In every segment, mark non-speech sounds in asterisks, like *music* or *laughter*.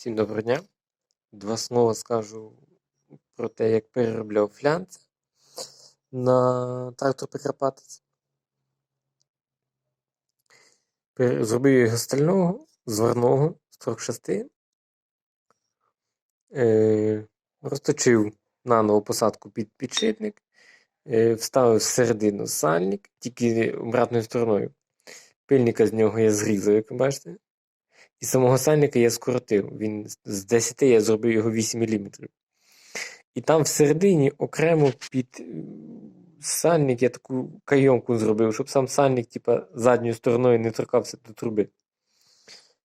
Всім доброго дня. Два слова скажу про те, як переробляв флянц на трактор Прикарпатець. Зробив його стального, зварного, з трьох частин. Е, розточив наново посадку під підшипник, е, вставив всередину сальник, тільки обратною стороною. Пильника з нього я зрізав, як ви бачите. І самого сальника я скоротив. Він з 10 я зробив його 8 мм. І там всередині окремо під е, сальник я таку кайомку зробив, щоб сам сальник, типа, задньою стороною не торкався до труби.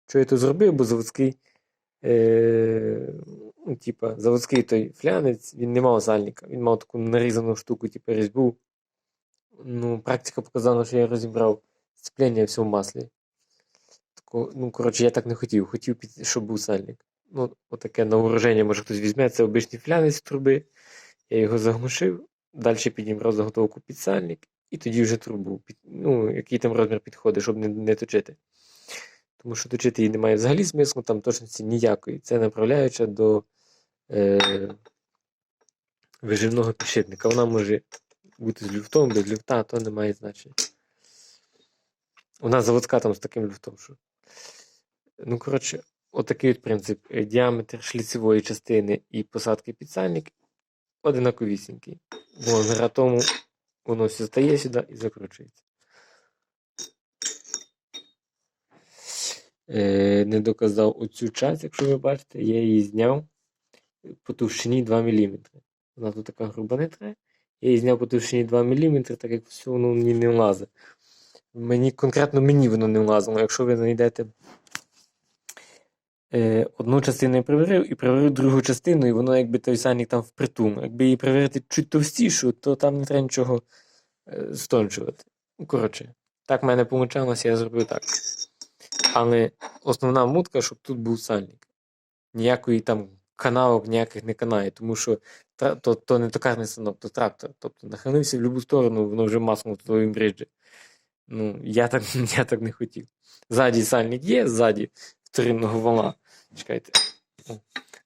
Що я тут зробив, бо заводський, е, ну, типа, заводський той флянець, він не мав сальника, він мав таку нарізану штуку, типу різьбу. Ну, практика показала, що я розібрав сцеплення все в маслі. Ну, коротше, я так не хотів. Хотів, щоб був сальник. Ну, отаке на вооруження, може хтось візьме, це обичний флянець труби. Я його заглушив, далі підібрав заготовку під сальник, і тоді вже трубу. Під, ну, який там розмір підходить, щоб не, не точити. Тому що точити її немає взагалі смислу, там точності ніякої. Це направляюча до е, виживного підшипника. Вона може бути з люфтом, без люфта, то не має значення. Вона заводська там з таким люфтом, що. Ну, коротше, отакий от принцип. Е, Діаметр шліцевої частини і посадки під сальник одинаковісінький. Благодаря тому воно все стає сюди і закручується. Е, не доказав оцю часть, якщо ви бачите, я її зняв по товщині 2 мм. Вона тут така груба не. Я її зняв по товщині 2 мм, так як все воно мені не влазить. Мені конкретно мені воно не влазило. Якщо ви знайдете е, одну частину я приварив і приварив другу частину, і воно якби той сальник там впритул. Якби її приварити чуть товстішу, то там не треба нічого е, стончувати. Коротше, так в мене вийшло, я зробив так. Але основна мутка, щоб тут був сальник. Ніякої там канавок ніяких не канає, тому що тра- то, то не токарний станок, то трактор. Тобто нахилився в будь-яку сторону, воно вже масло твоїм бриджі. Ну, я так, *laughs* я так не хотів. Ззаді сальник є, ззаді вторинного вала. Чекайте.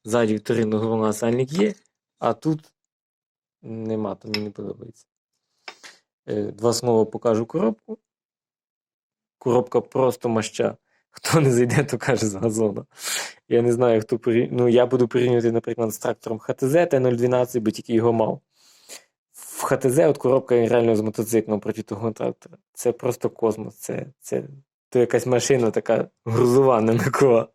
Ззаді вторинного вала сальник є, а тут нема, то мені не подобається. Е, Два слова покажу коробку. Коробка просто маща. Хто не зайде, то каже з газона. Я не знаю, хто порі... Ну, я буду порівнювати, наприклад, з трактором ХТЗ Т012, бо тільки його мав. В ХТЗ от коробка реально з мотоциклом проти того трактора. Це просто космос. Це, це то якась машина така грузова, не м'якова.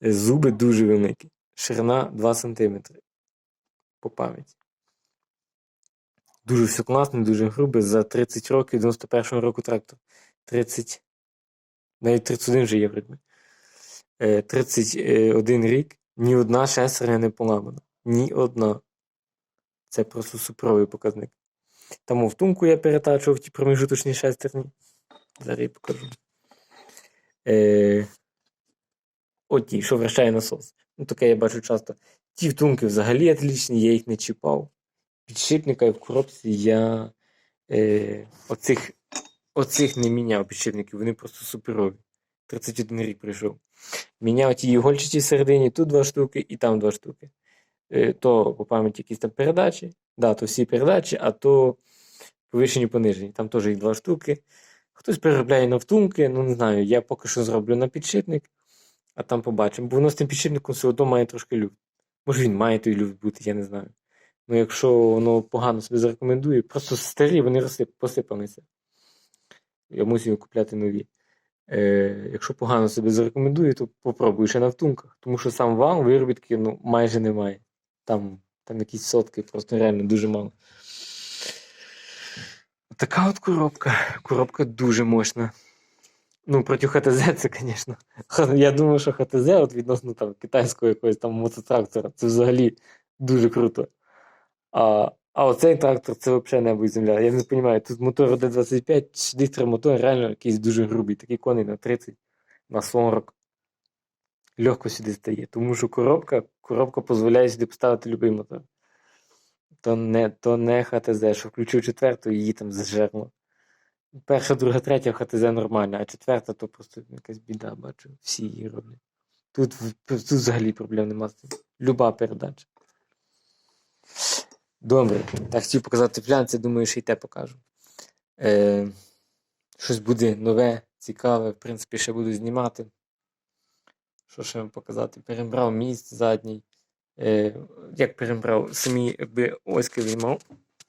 Зуби дуже великі. Ширина 2 см. По пам'яті. Дуже все класно, дуже грубе. За 30 років 91-го року трактор. 30. Навіть 31 вже є вроді. Е, 31 рік. Ні одна шестерня не поламана. Ні одна. Це просто супровий показник. Тому втумку я перетачував ті промежуточні шестерні. Зараз я покажу. Е, оті, що вращає насос. Ну, таке я бачу часто. Ті втумки взагалі отлічні, я їх не чіпав. Підшипника і в коробці я е, оцих, оцих не міняв підшипників, вони просто суперові. 31 рік прийшов. Міняв ті ігольчаті всередині, тут два штуки і там два штуки. Е, то по пам'яті якісь там передачі, да, то всі передачі, а то повишені понижені. Там теж їх два штуки. Хтось переробляє на втумки, ну не знаю, я поки що зроблю на підшипник, а там побачимо. Бо воно з тим підшипником все одно має трошки люфт. Може він має той люфт бути, я не знаю. Ну якщо воно погано себе зарекомендує, просто старі вони розсип, посипалися. Я мусив купляти нові. Е, якщо погано себе зарекомендує, то попробуй ще на втумках. Тому що сам вал виробітки ну, майже немає. Там, там якісь сотки, просто реально дуже мало. Така от коробка. Коробка дуже мощна. Ну, проти ХТЗ *laughs* це, звісно. Я думаю, що ХТЗ от відносно там, китайського якогось там мототрактора, це взагалі дуже круто. А, а оцей трактор це взагалі небо і земля. Я не розумію, тут мотор D25, дистер мотор реально якийсь дуже грубий, такий коней на 30, на 40. Легко сюди стає. Тому що коробка, коробка дозволяє сюди поставити будь-який мотор. То не, то не ХТЗ, що включив четверту, її там зажерло. Перша, друга, третя ХТЗ нормальна, а четверта то просто якась біда, бачу. Всі її роблять. Тут, тут взагалі проблем нема. Люба передача. Добре. Так хотів показати флянці, думаю, що й те покажу. Е, щось буде нове, цікаве, в принципі, ще буду знімати. Що ще вам показати? Перебрав міст задній. Е, як перебрав самі якби оськи виймав.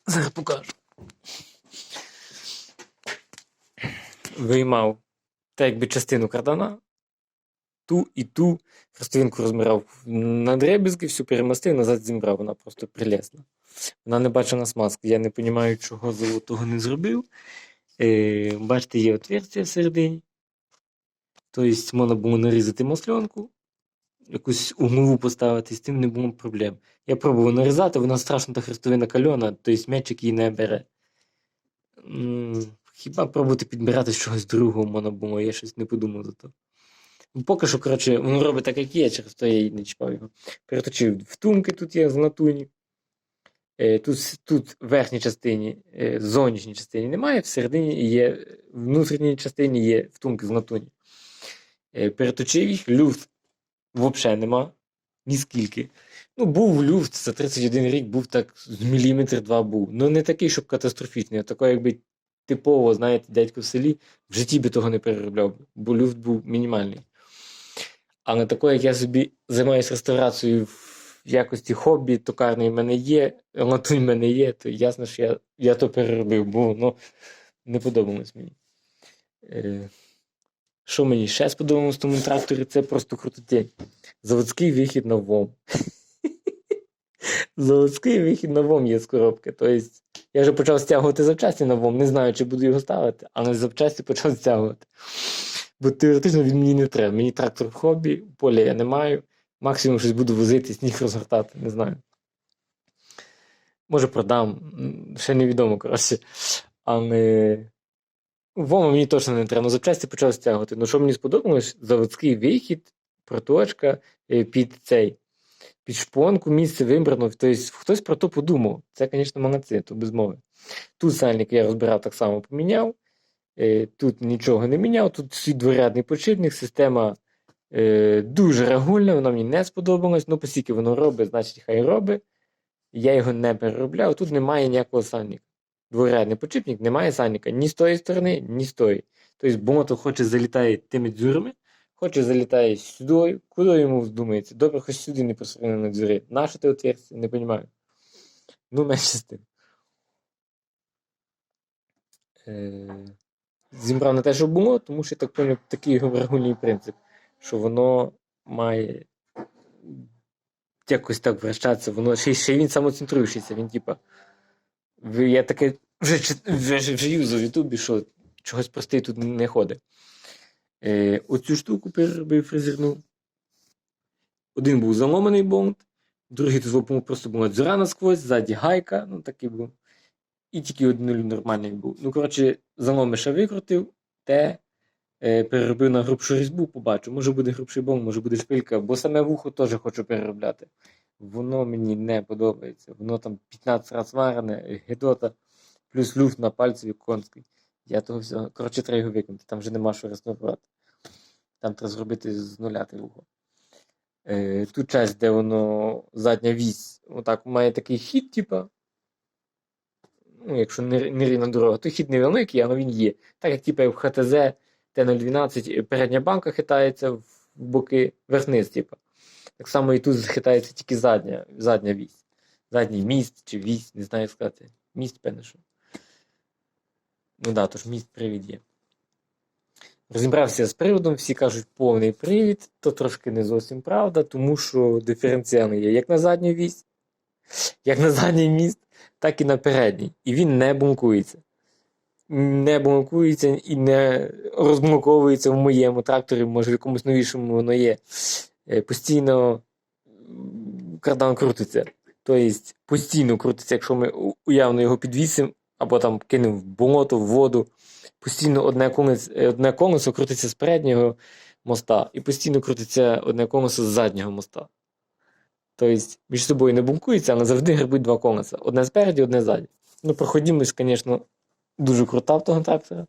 Зараз покажу. Виймав так якби частину кардана, ту і ту хрестовинку розмирав на дребізки, всю перемастив, назад зібрав, вона просто прилесна. Вона не бачила смазки. Я не розумію, чого золотого не зробив. Е, бачите, є отверстя всередині. Тобто можна було нарізати масленку, якусь углову поставити, з тим не було проблем. Я пробував нарізати, вона страшно та хрестовина кальона, тобто м'ячик її не бере. Хіба пробувати підбирати чогось другого можна було, я щось не подумав за то. Ну, Поки що, коротше, воно робить так, як є, через то я і не чіпав його. Переточив втумки, тут є з латуні. Е, Тут, тут в верхній частині, е, зовнішній частині немає, всередині є, в внутрішній частині є втумки з латуні. Е, Переточив їх, люфт взагалі нема, ні скільки. Ну, був люфт за 31 рік, був так з міліметр два був. Ну, не такий, щоб катастрофічний, а такий, якби типово, знаєте, дядько в селі, в житті би того не переробляв, бо люфт був мінімальний. Але такий, як я собі займаюся реставрацією в якості хобі, токарний в мене є, латунь в мене є, то ясно, що я, я то переробив, бо воно не подобалось мені. Е, що мені ще сподобалось в тому тракторі, це просто крутотень. Заводський вихід на ВОМ. *laughs* Заводський вихід на ВОМ є з коробки. Тобто, я вже почав стягувати запчасті на ВОМ, не знаю, чи буду його ставити, але запчасті почав стягувати. Бо теоретично він мені не треба. Мені трактор в хобі, поля я не маю. Максимум щось буду возити, сніг розгортати, не знаю. Може продам, ще невідомо, коротше. Але Вома мені точно не треба. Ну, запчасті почав стягувати. Ну, що мені сподобалось, заводський вихід, проточка е, під цей, під шпонку, місце вибрано. Тобто хтось про то подумав. Це, звісно, молодці, то без мови. Тут сальник я розбирав так само поміняв. Е, Тут нічого не міняв. Тут свій дворядний подшипник, система е, дуже регульна, вона мені не сподобалась. Ну, оскільки воно робить, значить хай робить. Я його не переробляв. Тут немає ніякого сальника. Дворядний подшипник, немає сальника ні з тої сторони, ні з тої. Тобто бомото хоче залітає тими дзюрами, хоче залітає сюди, куди йому вздумається. Добре, хоч сюди не посередино на дзюри. Наше ти отверстие, не розумію. Ну, менше з тим. Е, Зібрав на те, що було, тому що так поняв, такий його регульний принцип, що воно має якось так вращатися, воно ще й він самоцентруючийся, він типа. Я таке вже, вже, вже, юзав в Ютубі, що чогось простий тут не ходить. Е, оцю штуку переробив фрезерну. Один був заломаний болт, другий тут просто була дзюра насквозь, ззаді гайка, ну такий був. І тільки один нормальний був. Ну, коротше, заломиша викрутив, те е, переробив на грубшу різьбу, побачу. Може буде грубший болт, може буде шпилька, бо саме вухо теж хочу переробляти. Воно мені не подобається. Воно там 15 разів варене, гедота, плюс люфт на пальцеві конський. Я того всього. Коротше, треба його викинути, там вже нема що реставрувати. Там треба зробити з нуля вухо. Е, ту часть, де воно задня вісь, отак має такий хід, типа. Ну, якщо не, не рівна дорога, то хід невеликий, але він є. Так як типа, в ХТЗ Т012 передня банка хитається в боки верх-низ, типа. Так само і тут хитається тільки задня, задня вісь. Задній міст чи вісь, не знаю як сказати. Міст, певне, що. Ну да, тож міст привід є. Розібрався з приводом, всі кажуть повний привід, то трошки не зовсім правда, тому що диференціали є як на задню вісь, як на задній міст, так і на передній. І він не блокується. Не блокується і не розблоковується в моєму тракторі, може в якомусь новішому воно є. Е, Постійно кардан крутиться. Тобто постійно крутиться, якщо ми уявно його підвісимо, або там кинемо в болото, в воду. Постійно одне колесо, одне колесо крутиться з переднього моста, і постійно крутиться одне колесо з заднього моста. Тобто між собою не бумкується, але завжди грибуть два колеса. Одне спереді, одне ззаді. Ну, проходимость, звісно, дуже крута в того трактора.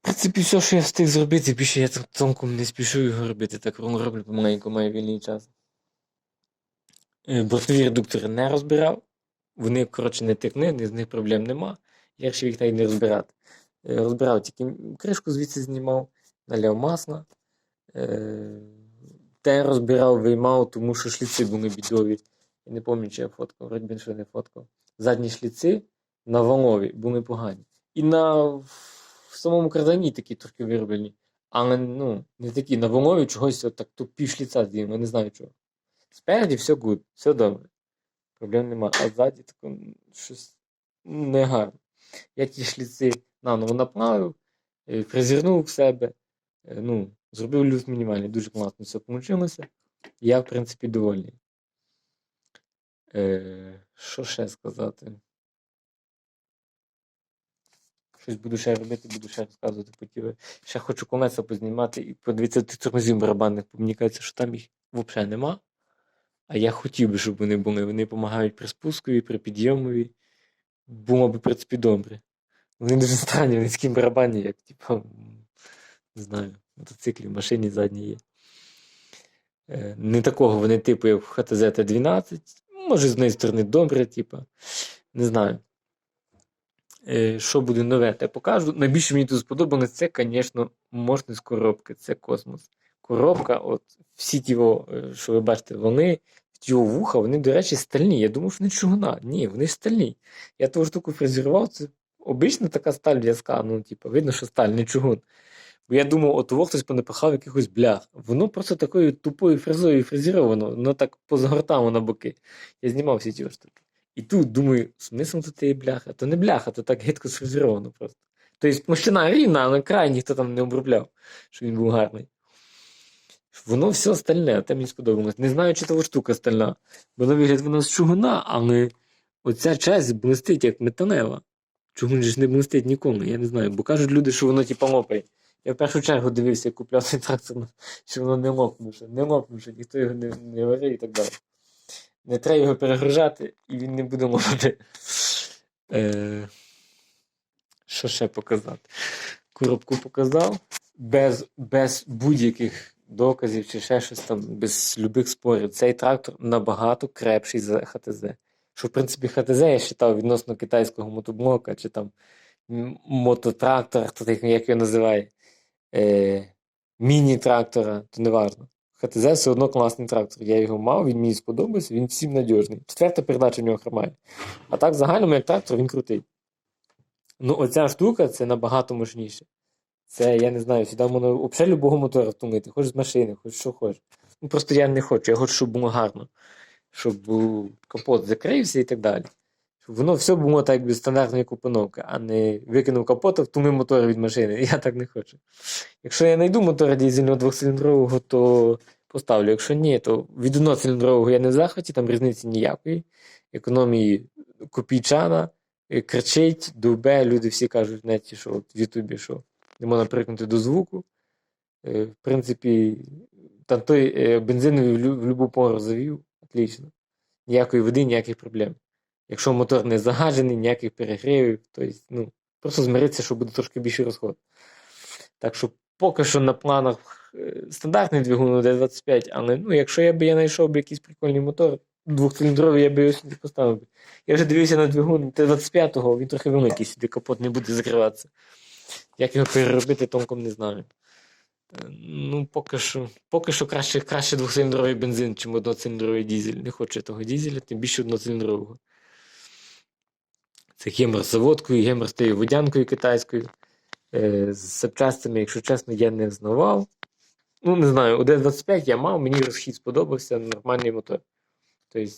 В принципі, все, що я встиг зробити, більше я так тонком не спішу його робити, так роблю помаленьку, маю вільний час. Е, Бортові редуктори не розбирав. Вони, коротше, не текни, з них проблем нема. Я вирішив їх навіть не розбирати. Е, Розбирав тільки кришку звідси знімав, наляв масла. Е, Те розбирав, виймав, тому що шліци були бідові. Я не пам'ятаю, чи я фоткав, вроді що не фоткав. Задні шліци на валові були погані. І на в самому кардані такі трохи вироблені. Але ну, не такі. На валові чогось так тупі шліця з'їм, я не знаю чого. Спереді все гуд, все добре. Проблем нема. А ззаді тако щось негарно. Я ті шліци наново направив, е, фрезернув в себе. е, Ну, зробив люфт мінімальний, дуже класно все получилося. Я, в принципі, довольний. Е, що ще сказати? Щось буду ще робити, буду ще розказувати по тілу. Ще хочу колеса познімати і подивитися тормозів барабанних, бо мені кажеться, що там їх взагалі нема. А я хотів би, щоб вони були. Вони допомагають при спускові, при підйомові. Було б, в принципі, добре. Вони дуже странні, вони такі барабанні, як, типу, не знаю, мотоциклі, в машині задній є. Е, Не такого вони типу, як в ХТЗ Т12. Може, з однієї сторони добре, типу. Не знаю. Е, Що буде нове, те покажу. Найбільше мені тут сподобалось, це, звісно, мощність коробки. Це космос. Коробка, от всі ті, е, що ви бачите, вони, во вуха, вони, до речі, стальні. Я думав, що вони чугуна. Ні, вони стальні. Я ту штуку фрезерував, це обична така сталь в'язка. Ну, типу, видно, що сталь, не чугун. Бо я думав, от того хтось понапихав якихось блях. Воно просто такою тупою фрезою фрезеровано, воно так позагортало на боки. Я знімав всі ті штуки. І тут думаю, смисл тут тієї бляха? То не бляха, то так гидко сфрезеровано просто. Тобто площина рівна, але край ніхто там не обробляв, щоб він був гарний. Воно все стальне, те мені сподобалось. Не знаю, чи того штука стальна. Бо на вигляд вона з чугуна, але оця часть блистить як металева. Чугун же ж не блистить нікому, я не знаю. Бо кажуть люди, що воно типа лопає. Я в першу чергу дивився, як купляв трактор, що воно не лопнуше, не лопнуше, ніхто його не, не варив і так далі. Не треба його перегружати, і він не буде лопати. Е, що ще показати? Коробку показав, без, без будь-яких доказів чи ще щось там, без любих спорів. Цей трактор набагато крепший за ХТЗ. Що, в принципі, ХТЗ я вважав відносно китайського мотоблока, чи там мототрактора, хто як його називає, е, міні-трактора, то не важно. ХТЗ все одно класний трактор. Я його мав, він мені сподобався, він всім надіжний. Четверта передача в нього хромає. А так, в загальному, як трактор, він крутий. Ну, оця штука це набагато мощніше. Це, я не знаю, сюди можна взагалі любого мотора втумити, хоч з машини, хоч що хочеш. Ну, просто я не хочу, я хочу, щоб було гарно. Щоб капот закрився і так далі. Щоб воно все було так якби стандартної купоновки, а не викинув капота, втумив мотор від машини. *laughs* Я так не хочу. Якщо я знайду мотора дизельного двохциліндрового, то поставлю. Якщо ні, то від одноциліндрового я не в захваті, там різниці ніякої. Економії копійчана, кричить, дубе, люди всі кажуть неті, що в Ютубі, що не можна прикнути до звуку. Е, В принципі, там той е, бензиновий в любу пору завів, отлично. Ніякої води, ніяких проблем. Якщо мотор не загаджений, ніяких перегрівів, то есть, ну, просто змиритися, що буде трошки більший розход. Так що поки що на планах е, стандартний двигун D25, але ну, якщо я би я знайшов би якийсь прикольний мотор, двохциліндровий, я би його сюди поставив. Я вже дивився на двигун Т-25, він трохи великий, сюди капот не буде закриватися. Як його переробити, толком не знаю. Е, Ну, поки що, поки що краще, краще двохциліндровий бензин, чим одноциліндровий дізель. Не хочу я того дізеля, тим більше одноциліндрового. Це гемор з заводкою, гемор з тією водянкою китайською. Е, з запчастями, якщо чесно, я не знавав. Ну, не знаю, у D25 я мав, мені розхід сподобався, нормальний мотор. Тобто,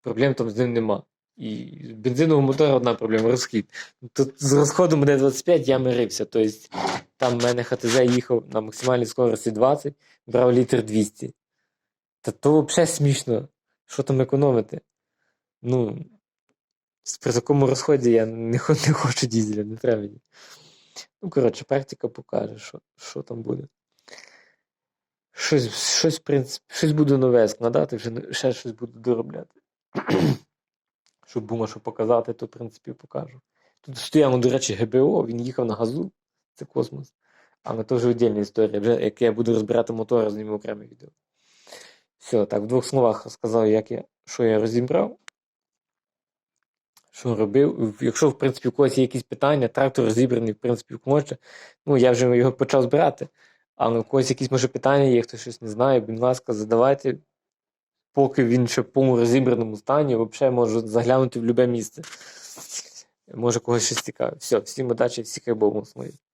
проблем там з ним нема. І бензинового мотора одна проблема розхід. Тут з розходом D25 я мирився. Тобто, там в мене ХТЗ їхав на максимальній скорості 20, брав літр 200. Та то взагалі смішно. Що там економити? Ну, при такому розході я не, не хочу дізеля, не треба мені. Ну, коротше, практика покаже, що, що там буде. Щось, щось, в принципі, щось буду нове складати, вже ще щось буду доробляти. Щоб було, що показати, то, в принципі, покажу. Тут стояло, до речі, ГБО, він їхав на газу. це космос. Але то вже віддільна історія. Вже як я буду розбирати мотори, зніму окреме відео. Все, так, в двох словах розказав, як я, що я розібрав. Що робив. Якщо, в принципі, у когось є якісь питання, трактор розібраний, в принципі, в комоче. Ну, я вже його почав збирати. Але у когось якісь може питання є, хто щось не знає, будь ласка, задавайте. Поки він ще в розібраному стані, взагалі може заглянути в будь-яке місце. Може когось щось цікаве. Все, всім удачі, всіх хай благословить.